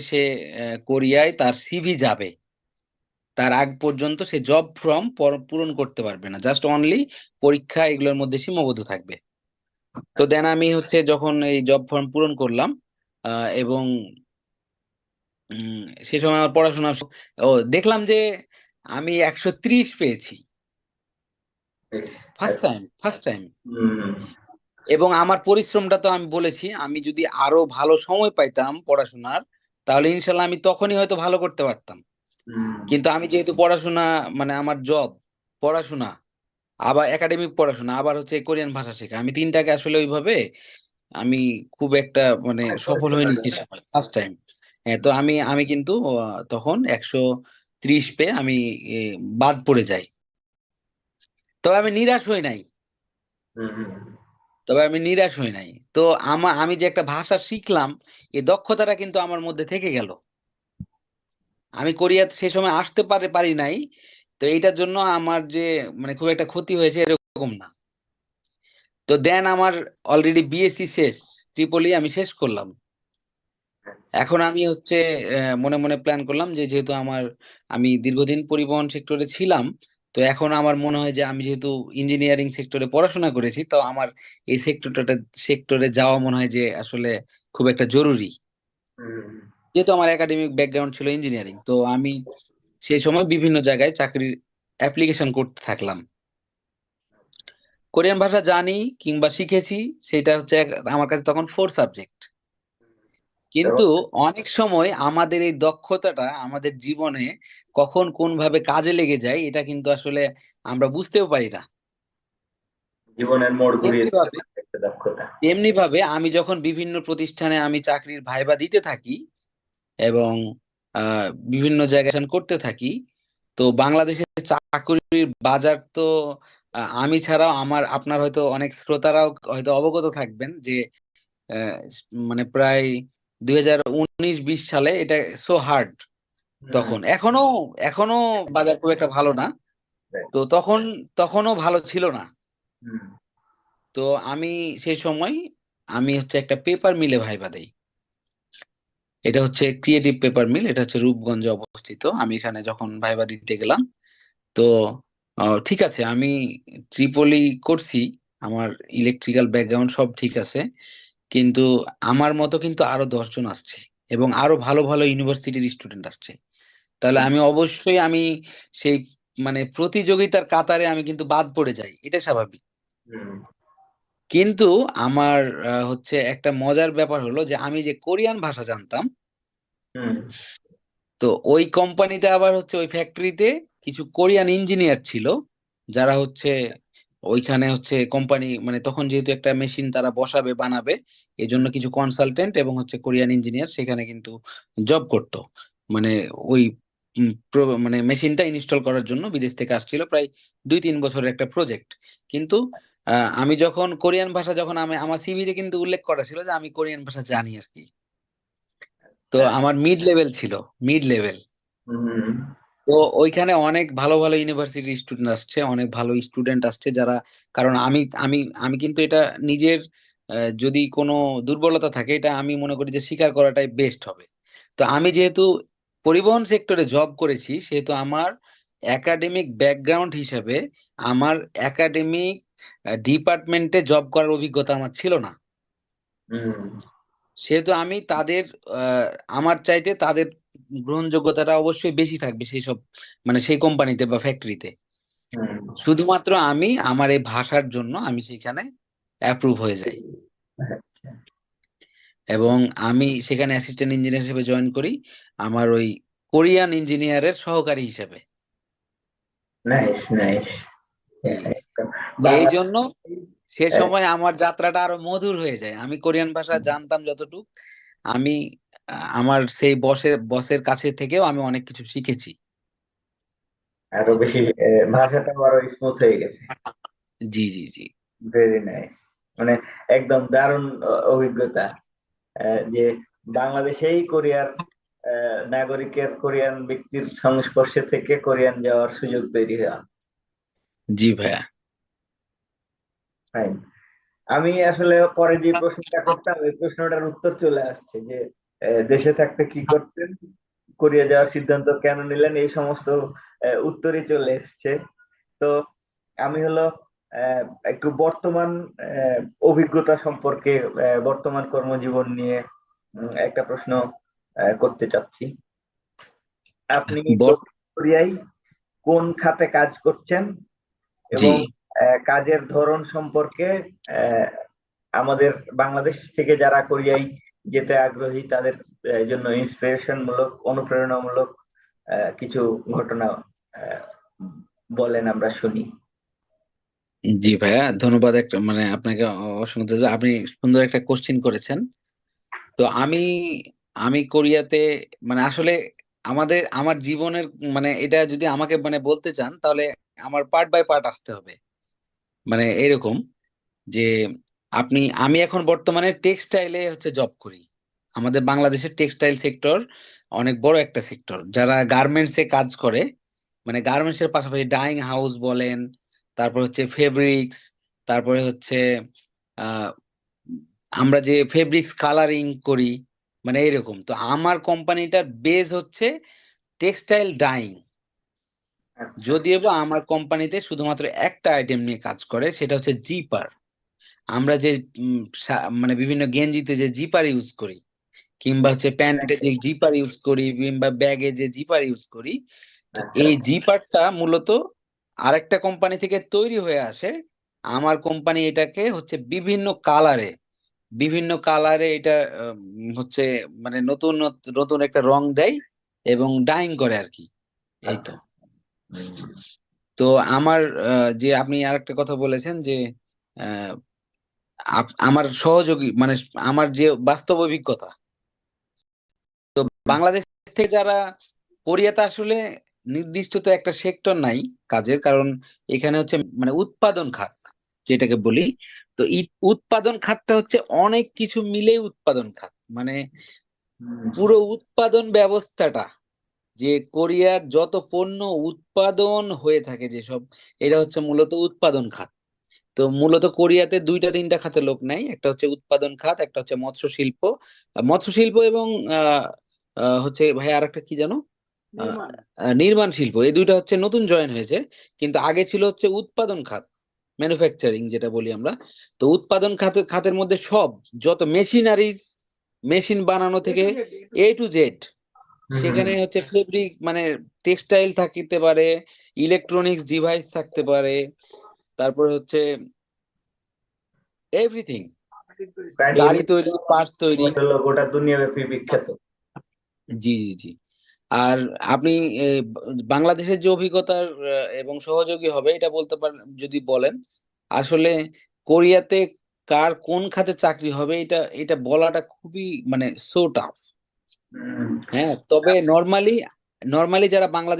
সে আহ, কোরিয়ায় তার সিভি যাবে। তার আগ পর্যন্ত সে জব ফর্ম পূরণ করতে পারবে না। জাস্ট অনলি পরীক্ষা এগুলোর মধ্যে সীমাবদ্ধ থাকবে। তো দেন আমি হচ্ছে যখন এই জব ফর্ম পূরণ করলাম এবং সে সময় আমার পড়াশোনা ও দেখলাম যে আমি একশো ত্রিশ পেয়েছি। ফার্স্ট। টাইম ফার্স্ট টাইম এবং আমার পরিশ্রমটা তো আমি বলেছি আমি যদি আরও ভালো সময় পাইতাম পড়াশোনার তাহলে ইনশাল্লাহ আমি তখনই হয়তো ভালো করতে পারতাম। কিন্তু আমি যেহেতু পড়াশোনা মানে আমার জব পড়াশোনা আবার একাডেমিক পড়াশোনা আবার হচ্ছে কোরিয়ান ভাষা শেখা আমি তিনটাকে আসলে ওইভাবে আমি খুব একটা মানে সফল হইনি ফার্স্ট টাইম হ্যাঁ তো আমি আমি কিন্তু তখন একশো ত্রিশ পেয়ে আমি বাদ পড়ে যাই। তবে আমি নিরাশ হই নাই। তবে আমি নিরাশ হই নাই। তো আমার আমি যে একটা ভাষা শিখলাম এই দক্ষতাটা কিন্তু আমার মধ্যে থেকে গেল। আমি কোরিয়াতে সে সময় আসতে পারে, পারি নাই, তো এইটার জন্য আমার যে মানে খুব একটা ক্ষতি হয়েছে এরকম না। তো দেন আমার অলরেডি বিএসসি শেষ ট্রিপলি আমি শেষ করলাম। এখন আমি হচ্ছে মনে মনে প্ল্যান করলাম যে যেহেতু আমার, আমি দীর্ঘদিন পরিবহন সেক্টরে ছিলাম তো এখন আমার মনে হয় যে আমি যেহেতু ইঞ্জিনিয়ারিং সেক্টরে পড়াশোনা করেছি তো আমার এই সেক্টরটা সেক্টরে যাওয়া মনে হয় যে আসলে খুব একটা জরুরি। যেহেতু আমার একাডেমিক ব্যাকগ্রাউন্ড ছিল ইঞ্জিনিয়ারিং তো আমি সেই সময় বিভিন্ন জায়গায় চাকরির অ্যাপ্লিকেশন করতে থাকলাম। কোরিয়ান ভাষা জানি কিংবা শিখেছি সেটা হচ্ছে আমার কাছে তখন ফোর সাবজেক্ট কিন্তু অনেক সময় আমাদের এই দক্ষতাটা আমাদের জীবনে কখন কোন ভাবে কাজে লেগে যায় এটা কিন্তু আসলে আমরা বুঝতেও পারি না। জীবনের মোড় ঘুরিয়ে এমনি ভাবে আমি যখন বিভিন্ন প্রতিষ্ঠানে আমি চাকরির ভাইবা দিতে থাকি এবং বিভিন্ন জায়গায় করতে থাকি তো বাংলাদেশের চাকরির বাজার তো আমি ছাড়াও আমার আপনার হয়তো অনেক শ্রোতারাও হয়তো অবগত থাকবেন যে মানে প্রায় দুই হাজার উনিশ বিশ সালে এটা সো হার্ড তখন। এখনও এখনও বাজার খুব একটা ভালো না। তো তখন তখনও ভালো ছিল না। তো আমি সেই সময় আমি হচ্ছে একটা পেপার মিলে ভাইবা দেই। এটা হচ্ছে ক্রিয়েটিভ পেপার মিল এটা হচ্ছে রূপগঞ্জে অবস্থিত। আমি এখানে যখন ভাইবা দিতে গেলাম তো ঠিক আছে আমি ট্রিপলি করছি। আমার ইলেকট্রিক্যাল ব্যাকগ্রাউন্ড সব ঠিক আছে। কিন্তু আমার মতো কিন্তু আরও দশজন আসছে এবং আরও ভালো ভালো ইউনিভার্সিটির স্টুডেন্ট আসছে। তাহলে আমি অবশ্যই আমি সেই মানে প্রতিযোগিতার কাতারে আমি কিন্তু বাদ পড়ে যাই এটা স্বাভাবিক। কিন্তু আমার হচ্ছে একটা মজার ব্যাপার হলো যে আমি যে কোরিয়ান ভাষা জানতাম তো ওই কোম্পানিতে আবার হচ্ছে ওই ফ্যাক্টরিতে কিছু কোরিয়ান ইঞ্জিনিয়ার ছিল যারা হচ্ছে ওইখানে হচ্ছে কোম্পানি মানে তখন যেহেতু একটা মেশিন তারা বসাবে বানাবে এই জন্য কিছু কনসালটেন্ট এবং হচ্ছে কোরিয়ান ইঞ্জিনিয়ার সেখানে কিন্তু জব করতো। মানে ওই মানে মেশিনটা ইনস্টল করার জন্য বিদেশ থেকে আসছিল প্রায় দুই তিন বছরের একটা প্রজেক্ট। কিন্তু আমি যখন কোরিয়ান ভাষা যখন আমি আমার সিভিতে কিন্তু উল্লেখ করা ছিল যে আমি কোরিয়ান ভাষা জানি আর কি। তো হ্যাঁ, আমার মিড লেভেল ছিল মিড লেভেল তো ওইখানে অনেক ভালো ভালো ইউনিভার্সিটির স্টুডেন্ট আসছে অনেক ভালো স্টুডেন্ট আসছে যারা কারণ আমি আমি আমি কিন্তু এটা নিজের যদি কোনো দুর্বলতা থাকে এটা আমি মনে করি যে স্বীকার করাটাই বেস্ট হবে। তো আমি যেহেতু পরিবহন সেক্টরে জব করেছি সেহেতু আমার একাডেমিক ব্যাকগ্রাউন্ড হিসেবে আমার একাডেমিক ডিপার্টমেন্টে জব করার অভিজ্ঞতা আমার ছিল না। হুম, সেহেতু আমি তাদের আমার চাইতে তাদের গ্রহণযোগ্যতাটা অবশ্যই বেশি থাকবে সেই সব মানে সেই কোম্পানিতে বা ফ্যাক্টরিতে শুধুমাত্র আমি আমার এই ভাষার জন্য আমি সেখানে অ্যাপ্রুভ হয়ে যাই। আচ্ছা, এবং আমি সেখানে অ্যাসিস্ট্যান্ট ইঞ্জিনিয়ার হিসেবে জয়েন করি আমার ওই কোরিয়ান ইঞ্জিনিয়ারের সহকারী হিসেবে। নাইস নাইস এই জন্য সে সময় আমার যাত্রাটা আরও মধুর হয়ে যায়। আমি কোরিয়ান ভাষা জানতাম যতটুক। আমি আমার সেই বসের বসের কাছে থেকেও আমি অনেক কিছু শিখেছি। আরও বেশি আহ, ভাষাটা আরও স্মুথ হয়ে গেছে। জি জি জি। ভেরি নাইস মানে একদম দারুণ অভিজ্ঞতা। যে বাংলাদেশেই কোরিয়ার নাগরিকের কোরিয়ান ব্যক্তির সংস্পর্শে থেকে কোরিয়ান যাওয়ার সুযোগ তৈরি হওয়া জি ভাইয়া। ফাইন আমি আসলে পরে যে প্রশ্নটা করতাম ওই প্রশ্নটার উত্তর চলে আসছে যে দেশে থাকতে কি করতেন? কোরিয়া যাওয়ার সিদ্ধান্ত কেন নিলেন? এই সমস্ত উত্তরই চলে এসছে। তো আমি হলো একটু বর্তমান অভিজ্ঞতা সম্পর্কে বর্তমান কর্মজীবন নিয়ে একটা প্রশ্ন করতে চাচ্ছি। আপনি কোরিয়ায় কোন খাতে কাজ করছেন? এবং কাজের ধরন সম্পর্কে আহ, আমাদের বাংলাদেশ থেকে যারা কোরিয়ায় যেতে আগ্রহী তাদের জন্য ইন্সপিরেশন মূলক অনুপ্রেরণামূলক আহ, কিছু ঘটনা বলেন আমরা শুনি। জি ভাইয়া, ধন্যবাদ একটা মানে আপনাকে অসংখ্য। আপনি সুন্দর একটা কোশ্চিন করেছেন। তো আমি আমি কোরিয়াতে মানে আসলে আমাদের, আমার জীবনের মানে এটা যদি আমাকে মানে বলতে চান, তাহলে আমার পার্ট বাই পার্ট আসতে হবে। মানে এরকম যে আপনি, আমি এখন বর্তমানে টেক্সটাইলে হচ্ছে জব করি। আমাদের বাংলাদেশের টেক্সটাইল সেক্টর অনেক বড় একটা সেক্টর যারা গার্মেন্টস এ কাজ করে মানে গার্মেন্টস এর পাশাপাশি ডাইং হাউস বলেন তারপর হচ্ছে ফেব্রিক্স তারপরে হচ্ছে আমরা যে ফেব্রিক্স কালারিং করি মানে এরকম তো আমার কোম্পানিটার বেস হচ্ছে টেক্সটাইল ডাইং যদিও বা আমার কোম্পানিতে শুধুমাত্র একটা আইটেম নিয়ে কাজ করে সেটা হচ্ছে জিপার আমরা যে মানে বিভিন্ন গেঞ্জিতে যে জিপার ইউজ করি কিংবা হচ্ছে প্যান্টে যে জিপার ইউজ করি কিংবা ব্যাগে যে জিপার ইউজ করি আচ্ছা। এই জিপারটা মূলত আরেকটা কোম্পানি থেকে তৈরি হয়ে আসে। আমার কোম্পানি এটাকে হচ্ছে বিভিন্ন কালারে বিভিন্ন কালারে এটা হচ্ছে মানে নতুন নতুন একটা রং দেয় এবং ডাইং করে আর কি। এই তো। তো আমার যে আপনি আরেকটা কথা বলেছেন যে আমার সহযোগী মানে আমার যে বাস্তব অভিজ্ঞতা। তো বাংলাদেশ থেকে যারা, কোরিয়াতে আসলে নির্দিষ্ট তো একটা সেক্টর নাই কাজের, কারণ এখানে হচ্ছে মানে উৎপাদন খাত, যেটাকে বলি। তো উৎপাদন খাতটা হচ্ছে অনেক কিছু মিলেই উৎপাদন খাত। মানে পুরো উৎপাদন ব্যবস্থাটা, যে কোরিয়ার যত পণ্য উৎপাদন হয়ে থাকে যেসব, এটা হচ্ছে মূলত উৎপাদন খাত। তো মূলত কোরিয়াতে দুইটা, তিনটা খাতে লোক নাই একটা হচ্ছে উৎপাদন খাত, একটা হচ্ছে মৎস্য শিল্প মৎস্য শিল্প এবং হচ্ছে ভাই আর একটা কি জানো? নির্মাণ। শিল্প এই দুইটা হচ্ছে নতুন জয়েন হয়েছে কিন্তু আগে ছিল হচ্ছে উৎপাদন খাত ম্যানুফ্যাকচারিং যেটা বলি আমরা। তো উৎপাদন খাত খাতের মধ্যে সব যত মেশিনারিজ মেশিন বানানো থেকে এ টু জেড সেখানে হচ্ছে ফেব্রিক মানে টেক্সটাইল থাকতে পারে ইলেকট্রনিক্স ডিভাইস থাকতে পারে তারপরে হচ্ছে এভরিথিং গাড়ি তৈরি পার্টস তৈরি। গোটা দুনিয়াব্যাপী বিখ্যাত। জি জি জি। আর আপনি বাংলাদেশের যে অভিজ্ঞতার এবং সহযোগী হবে এটা বলতে পারেন যদি বলেন আসলে কোরিয়াতে কার কোন খাতে চাকরি হবে এটা এটা বলাটা খুবই মানে সো টাফ হ্যাঁ তবে নর্মালি নর্মালি যারা বাংলাদেশ